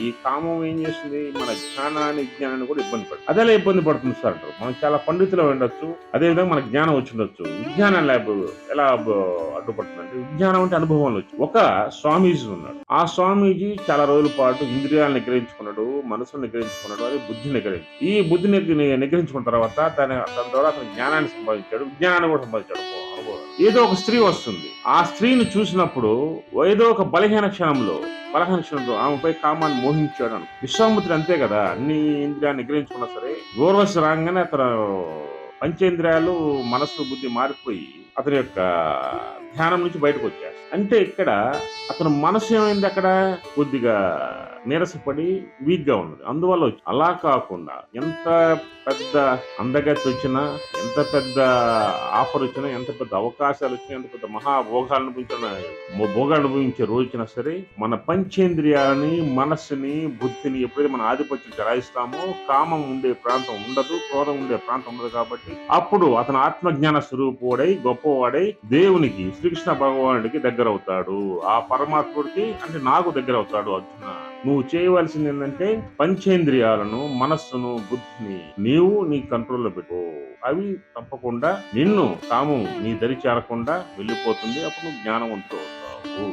ఈ కామం ఏం చేస్తుంది? మన జ్ఞానాన్ని జ్ఞానాన్ని కూడా ఇబ్బంది పడుతుంది. అదేలా ఇబ్బంది పడుతుంది సార్ అంటారు. మనం చాలా పండితులు ఉండొచ్చు. అదేవిధంగా మనకు జ్ఞానం వచ్చి ఉండొచ్చు విజ్ఞానం ల్యాబ్ ఎలా అడ్డుపడుతుంది అడ్డుపడుతుందంటే విజ్ఞానం అంటే అనుభవంలో వచ్చి. ఒక స్వామీజీ ఉన్నాడు. ఆ స్వామీజీ చాలా రోజుల పాటు ఇంద్రియాలను నిగ్రహించుకున్నాడు మనసును నిగ్రహించుకున్నాడు అది బుద్ధిని నిగ్రహించు ఈ బుద్ధిని నిగ్రహించుకున్న తర్వాత తన తన ద్వారా అతను జ్ఞానాన్ని సంపాదించాడు. విజ్ఞానాన్ని కూడా సంపాదించాడు. అనుభవం. ఏదో ఒక స్త్రీ వస్తుంది. ఆ స్త్రీని చూసినప్పుడు ఏదో ఒక బలహీన క్షణంలో బలహీన ఆమెపై కామాన్ని మోహించాడు అను. విశ్వామిత్రుడు అంతే కదా అన్ని ఇంద్రియాన్ని నిగ్రహించుకున్నా సరే ఊర్వశి రాగానే అతను పంచేంద్రియాలు మనస్సు బుద్ధి మారిపోయి అతని యొక్క ధ్యానం నుంచి బయటకు వచ్చాడు. అంటే ఇక్కడ అతను మనసు ఏమైంది అక్కడ? కొద్దిగా నీరసపడి వీక్గా ఉన్నది. అందువల్ల అలా కాకుండా ఎంత పెద్ద అందగతి వచ్చినా ఎంత పెద్ద ఆఫర్ వచ్చినా ఎంత పెద్ద అవకాశాలు వచ్చినా ఎంత పెద్ద మహాభోగాలు అనుభవించిన భోగాలు అనుభవించే రోజు వచ్చినా సరే మన పంచేంద్రియాలని మనస్సుని బుద్ధిని ఎప్పుడైతే మన ఆధిపత్యం చలాయిస్తామో కామం ఉండే ప్రాంతం ఉండదు క్రోధం ఉండే ప్రాంతం ఉండదు కాబట్టి అప్పుడు అతను ఆత్మజ్ఞాన స్వరూపుడై గొప్పవాడై దేవునికి శ్రీకృష్ణ భగవానుడికి దగ్గర అవుతాడు ఆ పరమాత్ముడికి అంటే నాకు దగ్గర అవుతాడు అర్జున. నువ్వు చేయవలసింది ఏంటంటే పంచేంద్రియాలను మనస్సును బుద్ధిని నీవు నీ కంట్రోల్లో పెట్టు. అవి తప్పకుండా నిన్ను తాము నీ దరి చేరకుండా వెళ్ళిపోతుంది. అప్పుడు నువ్వు జ్ఞానవంతుడు అవుతావు